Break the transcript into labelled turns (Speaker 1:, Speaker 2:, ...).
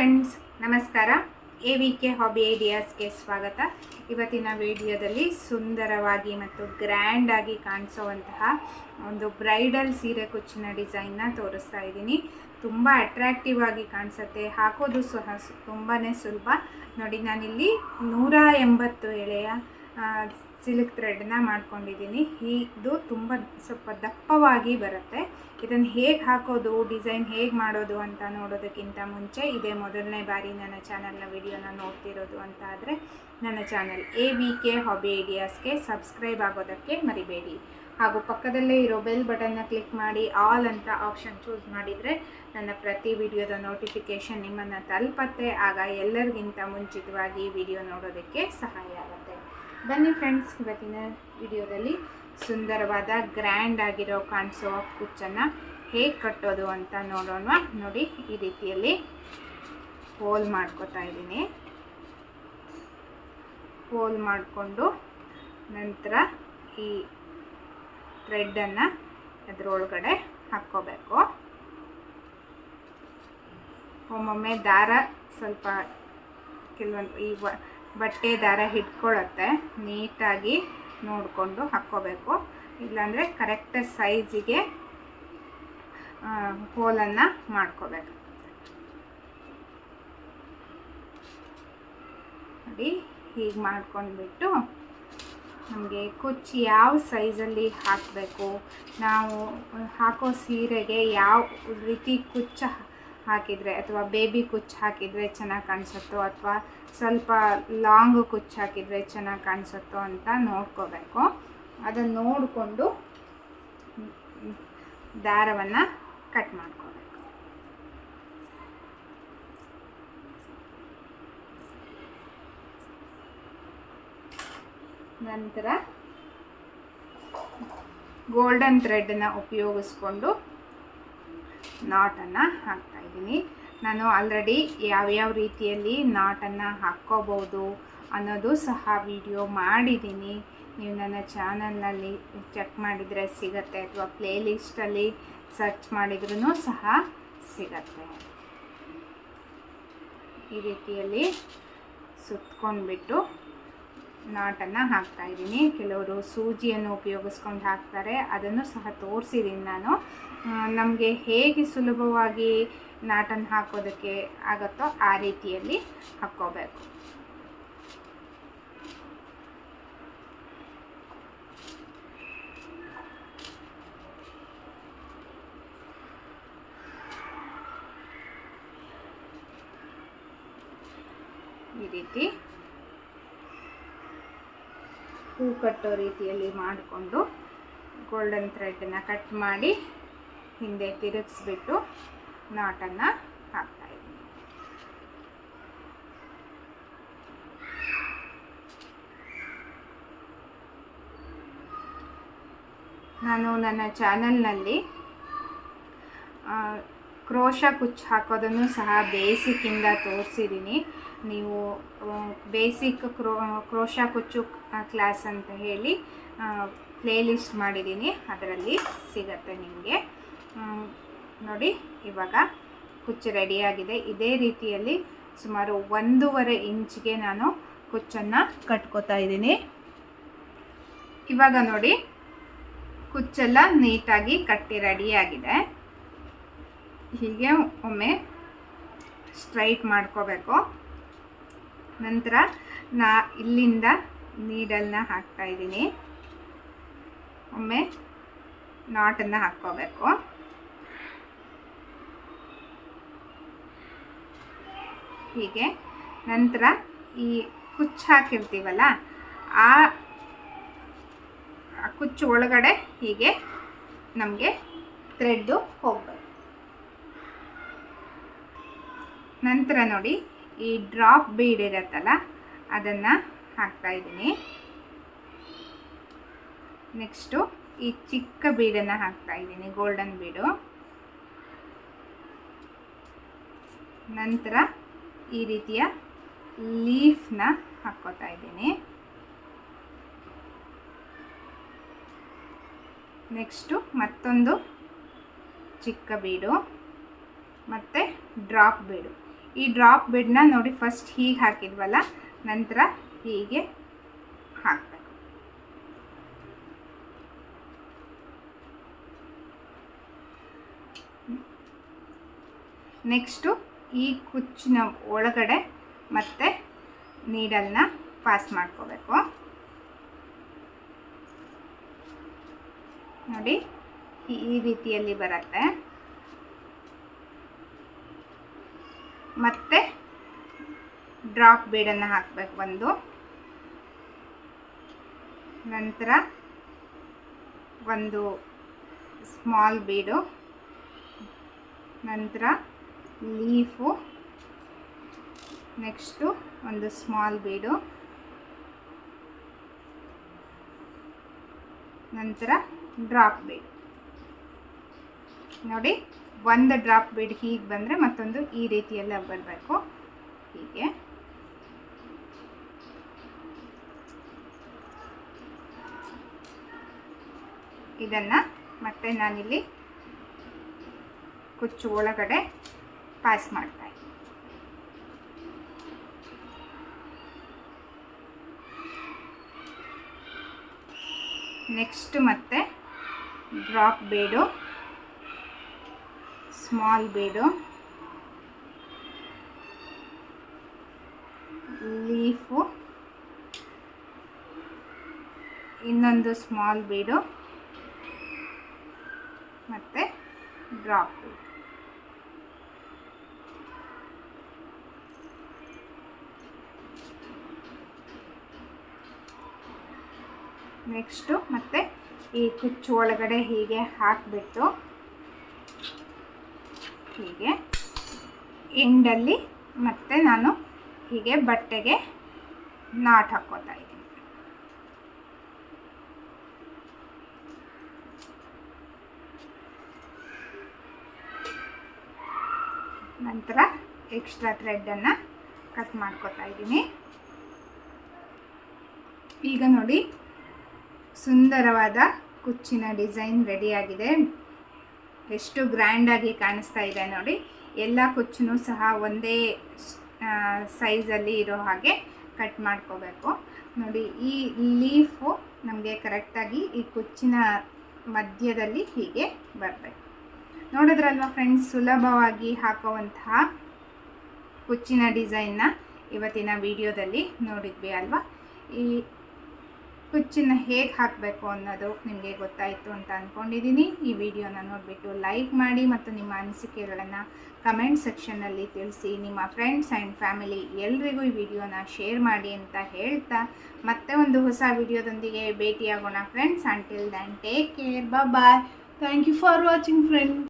Speaker 1: Friends ನಮಸ್ಕಾರ. A V K hobby ಐಡಿಯಾಸ್ಗೆ ಸ್ವಾಗತ. ಇವತ್ತಿನ ವಿಡಿಯೋದಲ್ಲಿ ಸುಂದರವಾಗಿ ಮತ್ತು ಗ್ರ್ಯಾಂಡಾಗಿ ಕಾಣಿಸೋವಂತಹ ಒಂದು ಬ್ರೈಡಲ್ ಸೀರೆ ಕುಚ್ಚಿನ ಡಿಸೈನ್ನ ತೋರಿಸ್ತಾ ಇದ್ದೀನಿ. ತುಂಬ ಅಟ್ರಾಕ್ಟಿವ್ ಆಗಿ ಕಾಣಿಸುತ್ತೆ. ಹಾಕೋದು ಸಹ ತುಂಬಾ ಸುಲಭ. ನೋಡಿ, ನಾನಿಲ್ಲಿ ನೂರ ಎಂಬತ್ತು ಎಳೆಯ ಸಿಲ್ಕ್ ಥ್ರೆಡ್ನ ಮಾಡ್ಕೊಂಡಿದ್ದೀನಿ. ಇದು ತುಂಬ ಸ್ವಲ್ಪ ದಪ್ಪವಾಗಿ ಬರುತ್ತೆ. ಇದನ್ನು ಹೇಗೆ ಹಾಕೋದು, ಡಿಸೈನ್ ಹೇಗೆ ಮಾಡೋದು ಅಂತ ನೋಡೋದಕ್ಕಿಂತ ಮುಂಚೆ ಇದೇ ಮೊದಲನೇ ಬಾರಿ ನನ್ನ ಚಾನಲ್ನ ವಿಡಿಯೋನ ನೋಡ್ತಿರೋದು ಅಂತ ಆದರೆ ನನ್ನ channel A V K hobby ಐಡಿಯಾಸ್ಗೆ subscribe ಆಗೋದಕ್ಕೆ ಮರಿಬೇಡಿ. ಹಾಗೂ ಪಕ್ಕದಲ್ಲೇ ಇರೋ ಬೆಲ್ ಬಟನ್ನ ಕ್ಲಿಕ್ ಮಾಡಿ, ಆಲ್ ಅಂತ ಆಪ್ಷನ್ ಚೂಸ್ ಮಾಡಿದರೆ ನನ್ನ ಪ್ರತಿ ವಿಡಿಯೋದ ನೋಟಿಫಿಕೇಷನ್ ನಿಮ್ಮನ್ನು ತಲುಪತ್ತೆ. ಆಗ ಎಲ್ಲರಿಗಿಂತ ಮುಂಚಿತವಾಗಿ ವಿಡಿಯೋ ನೋಡೋದಕ್ಕೆ ಸಹಾಯ ಆಗುತ್ತೆ. ಬನ್ನಿ ಫ್ರೆಂಡ್ಸ್ ಇವತ್ತಿನ ವಿಡಿಯೋದಲ್ಲಿ ಸುಂದರವಾದ ಗ್ರ್ಯಾಂಡ್ ಆಗಿರೋ ಕಾಣಿಸೋ ಕುಚ್ಚನ್ನು ಹೇಗೆ ಕಟ್ಟೋದು ಅಂತ ನೋಡೋಣ. ನೋಡಿ, ಈ ರೀತಿಯಲ್ಲಿ ಹೋಲ್ ಮಾಡ್ಕೋತಾ ಇದ್ದೀನಿ. ಹೋಲ್ ಮಾಡಿಕೊಂಡು ನಂತರ ಈ ಥ್ರೆಡ್ಡನ್ನು ಅದರೊಳಗಡೆ ಹಾಕ್ಕೋಬೇಕು. ಒಮ್ಮೊಮ್ಮೆ ದಾರ ಸ್ವಲ್ಪ ಕೆಲವೊಂದು ಈ ಬಟ್ಟೆ ದಾರ ಹಿಡ್ಕೊಳ್ಳುತ್ತೆ ನೀಟಾಗಿ ನೋಡಿಕೊಂಡು ಹಾಕ್ಕೋಬೇಕು. ಇಲ್ಲಾಂದರೆ ಕರೆಕ್ಟ್ ಸೈಜಿಗೆ ಹೋಲನ್ನು ಮಾಡ್ಕೋಬೇಕು. ನೋಡಿ, ಹೀಗೆ ಮಾಡ್ಕೊಂಡ್ಬಿಟ್ಟು ನಮಗೆ ಕುಚ್ಚು ಯಾವ ಸೈಜಲ್ಲಿ ಹಾಕಬೇಕು? ನಾವು ಹಾಕೋ ಸೀರೆಗೆ ಯಾವ ರೀತಿ ಕುಚ್ಚು ಹಾಕಿದರೆ ಅಥವಾ ಬೇಬಿ ಕುಚ್ಚು ಹಾಕಿದರೆ ಚೆನ್ನಾಗಿ ಕಾಣಿಸುತ್ತೋ ಅಥವಾ ಸ್ವಲ್ಪ ಲಾಂಗ್ ಕುಚ್ಚು ಹಾಕಿದರೆ ಚೆನ್ನಾಗಿ ಕಾಣಿಸುತ್ತೋ ಅಂತ ನೋಡ್ಕೋಬೇಕು. ಅದನ್ನು ನೋಡಿಕೊಂಡು ದಾರವನ್ನು ಕಟ್ ಮಾಡ್ಕೋಬೇಕು. ನಂತರ ಗೋಲ್ಡನ್ ಥ್ರೆಡ್ನ ಉಪಯೋಗಿಸ್ಕೊಂಡು ನಾಟನ್ನು ಹಾಕ್ತಾಯಿದ್ದೀನಿ ನಾನು ಆಲ್ರೆಡಿ ಯಾವ್ಯಾವ ರೀತಿಯಲ್ಲಿ ನಾಟನ್ನು ಹಾಕ್ಕೋಬೋದು ಅನ್ನೋದು ಸಹ ವಿಡಿಯೋ ಮಾಡಿದ್ದೀನಿ. ನೀವು ನನ್ನ ಚಾನಲ್ನಲ್ಲಿ ಚೆಕ್ ಮಾಡಿದರೆ ಸಿಗತ್ತೆ ಅಥವಾ ಪ್ಲೇಲಿಸ್ಟಲ್ಲಿ ಸರ್ಚ್ ಮಾಡಿದ್ರೂ ಸಹ ಸಿಗತ್ತೆ. ಈ ರೀತಿಯಲ್ಲಿ ಸುತ್ಕೊಂಡ್ಬಿಟ್ಟು ನಾಟನ್ನು ಹಾಕ್ತಾಯಿದ್ದೀನಿ ಕೆಲವರು ಸೂಜಿಯನ್ನು ಉಪಯೋಗಿಸ್ಕೊಂಡು ಹಾಕ್ತಾರೆ. ಅದನ್ನು ಸಹ ತೋರಿಸಿದ್ದೀನಿ ನಾನು. ನಮಗೆ ಹೇಗೆ ಸುಲಭವಾಗಿ ನಾಟನ್ನು ಹಾಕೋದಕ್ಕೆ ಆಗುತ್ತೋ ಆ ರೀತಿಯಲ್ಲಿ ಹಾಕ್ಕೋಬೇಕು. ಈ ರೀತಿ ಕಟ್ಟೋ ರೀತಿಯಲ್ಲಿ ಮಾಡಿಕೊಂಡು ಗೋಲ್ಡನ್ ಥ್ರೆಡನ್ನ ಕಟ್ ಮಾಡಿ ಹಿಂದೆ ತಿರುಗಿಸ್ಬಿಟ್ಟು ನಾಟನ್ನು ಹಾಕ್ತಾಯಿದ್ದೀನಿ ನಾನು ನನ್ನ ಚಾನಲ್ನಲ್ಲಿ ಕ್ರೋಶ ಕುಚ್ಚು ಹಾಕೋದನ್ನು ಸಹ ಬೇಸಿಕ್ಕಿಂದ ತೋರಿಸಿದ್ದೀನಿ ನೀವು ಬೇಸಿಕ್ ಕ್ರೋ, ಕ್ರೋಶ ಕುಚ್ಚು ಕ್ಲಾಸ್ ಅಂತ ಹೇಳಿ ಪ್ಲೇಲಿಸ್ಟ್ ಮಾಡಿದ್ದೀನಿ ಅದರಲ್ಲಿ ಸಿಗತ್ತೆ ನಿಮಗೆ. ನೋಡಿ, ಇವಾಗ ಕುಚ್ಚು ರೆಡಿಯಾಗಿದೆ ಇದೇ ರೀತಿಯಲ್ಲಿ ಸುಮಾರು ಒಂದೂವರೆ ಇಂಚ್ಗೆ ನಾನು ಕುಚ್ಚನ್ನು ಕಟ್ಕೋತಾ ಇದ್ದೀನಿ. ಇವಾಗ ನೋಡಿ, ಕುಚ್ಚೆಲ್ಲ ನೀಟಾಗಿ ಕಟ್ಟಿ ರೆಡಿಯಾಗಿದೆ ಹೀಗೆ ಒಮ್ಮೆ ಸ್ಟ್ರೈಟ್ ಮಾಡ್ಕೋಬೇಕು. ನಂತರ ನಾ ಇಲ್ಲಿಂದ ನೀಡಲ್ನ ಹಾಕ್ತಾ ಇದ್ದೀನಿ. ಒಮ್ಮೆ ನಾಟನ್ನು ಹಾಕ್ಕೋಬೇಕು. ಹೀಗೆ ನಂತರ ಈ ಕುಚ್ಚು ಹಾಕಿರ್ತೀವಲ್ಲ, ಆ ಕುಚ್ಚು ಒಳಗಡೆ ಹೀಗೆ ನಮಗೆ ಥ್ರೆಡ್ಡು ಹೋಗಬೇಕು. ನಂತರ ನೋಡಿ ಈ ಡ್ರಾಪ್ ಬೀಡ್ ಇರತ್ತಲ್ಲ, ಅದನ್ನು ಹಾಕ್ತಾಯಿದ್ದೀನಿ ನೆಕ್ಸ್ಟು ಈ ಚಿಕ್ಕ ಬೀಡನ್ನು ಹಾಕ್ತಾ ಇದ್ದೀನಿ ಗೋಲ್ಡನ್ ಬೀಡು ನಂತರ ಈ ರೀತಿಯ ಲೀಫ್ನ ಹಾಕ್ಕೋತಾ ಇದ್ದೀನಿ. ನೆಕ್ಸ್ಟು ಮತ್ತೊಂದು ಚಿಕ್ಕ ಬೀಡು ಮತ್ತು ಡ್ರಾಪ್ ಬೀಡು ಈ ಡ್ರಾಪ್ ಬೆಡ್ನ ನೋಡಿ ಫಸ್ಟ್ ಹೀಗೆ ಹಾಕಿದ್ವಲ್ಲ, ನಂತರ ಹೀಗೆ ಹಾಕಬೇಕು. ನೆಕ್ಸ್ಟು ಈ ಕುಚ್ಚಿನ ಒಳಗಡೆ ಮತ್ತೆ ನೀಡಲ್ನ ಪಾಸ್ ಮಾಡ್ಕೋಬೇಕು. ನೋಡಿ, ಈ- ರೀತಿಯಲ್ಲಿ ಬರುತ್ತೆ. ಮತ್ತೆ ಡ್ರಾಪ್ ಬೀಡನ್ನು ಹಾಕಬೇಕು ಒಂದು. ನಂತರ ಒಂದು ಸ್ಮಾಲ್ ಬೀಡು ನಂತರ ಲೀಫು ನೆಕ್ಸ್ಟು ಒಂದು ಸ್ಮಾಲ್ ಬೀಡು ನಂತರ ಡ್ರಾಪ್ ಬೀಡ್ ನೋಡಿ. ಒಂದು ಡ್ರಾಪ್ ಬಿಡ್ ಹೀಗೆ ಬಂದರೆ ಮತ್ತೊಂದು ಈ ರೀತಿಯೆಲ್ಲ ಬರಬೇಕು. ಹೀಗೆ. ಇದನ್ನು ಮತ್ತೆ ನಾನಿಲ್ಲಿ ಕುಚ್ಚು ಒಳಗಡೆ ಪಾಸ್ ಮಾಡ್ತಾ ಇದ್ದೀನಿ. ನೆಕ್ಸ್ಟ್ ಮತ್ತೆ drop bead small bead leaf ಇನ್ನೊಂದು ಸ್ಮಾಲ್ ಬೀಡು ಮತ್ತು ಡ್ರಾಪ್ ನೆಕ್ಸ್ಟು ಮತ್ತೆ ಈ ಕುಚ್ಚು ಒಳಗಡೆ ಹೀಗೆ ಹಾಕಿಬಿಟ್ಟು ಹೀಗೆ ಎಂಡಲ್ಲಿ ಮತ್ತೆ ನಾನು ಹೀಗೆ ಬಟ್ಟೆಗೆ ನಾಟ್ ಹಾಕ್ಕೋತಾ ಇದ್ದೀನಿ. ನಂತರ ಎಕ್ಸ್ಟ್ರಾ ಥ್ರೆಡ್ಡನ್ನು ಕಟ್ ಮಾಡ್ಕೋತಾ ಇದ್ದೀನಿ. ಈಗ ನೋಡಿ ಸುಂದರವಾದ ಕುಚ್ಚಿನ ಡಿಸೈನ್ ರೆಡಿಯಾಗಿದೆ ಎಷ್ಟು ಗ್ರ್ಯಾಂಡಾಗಿ ಕಾಣಿಸ್ತಾ ಇದೆ ನೋಡಿ. ಎಲ್ಲ ಕುಚ್ಚು ಸಹ ಒಂದೇ ಸೈಜಲ್ಲಿ ಇರೋ ಹಾಗೆ ಕಟ್ ಮಾಡ್ಕೋಬೇಕು. ನೋಡಿ, ಈ ಲೀಫು ನಮಗೆ ಕರೆಕ್ಟಾಗಿ ಈ ಕುಚ್ಚಿನ ಮಧ್ಯದಲ್ಲಿ ಹೀಗೆ ಬರಬೇಕು. ನೋಡಿದ್ರಲ್ವ ಫ್ರೆಂಡ್ಸ್ ಸುಲಭವಾಗಿ ಹಾಕುವಂತಹ ಕುಚ್ಚಿನ ಡಿಸೈನ್ನ ಇವತ್ತಿನ ವಿಡಿಯೋದಲ್ಲಿ ನೋಡಿದ್ವಿ ಅಲ್ವಾ? ಈ ಕುಚ್ಚನ್ನ ಹೇಗೆ ಹಾಕಬೇಕು ಅನ್ನೋದು ನಿಮಗೆ ಗೊತ್ತಾಯಿತು ಅಂತ ಅಂದ್ಕೊಂಡಿದ್ದೀನಿ ಈ ವಿಡಿಯೋನ ನೋಡಿಬಿಟ್ಟು ಲೈಕ್ ಮಾಡಿ ಮತ್ತು ನಿಮ್ಮ ಅನಿಸಿಕೆಗಳನ್ನು ಕಮೆಂಟ್ ಸೆಕ್ಷನ್ನಲ್ಲಿ ತಿಳಿಸಿ. ನಿಮ್ಮ ಫ್ರೆಂಡ್ಸ್ ಆ್ಯಂಡ್ ಫ್ಯಾಮಿಲಿ ಎಲ್ರಿಗೂ ಈ ವಿಡಿಯೋನ ಶೇರ್ ಮಾಡಿ ಅಂತ ಹೇಳ್ತಾ ಮತ್ತೆ ಒಂದು ಹೊಸ ವಿಡಿಯೋದೊಂದಿಗೆ ಭೇಟಿಯಾಗೋಣ friends until then take care bye
Speaker 2: thank you for watching friend.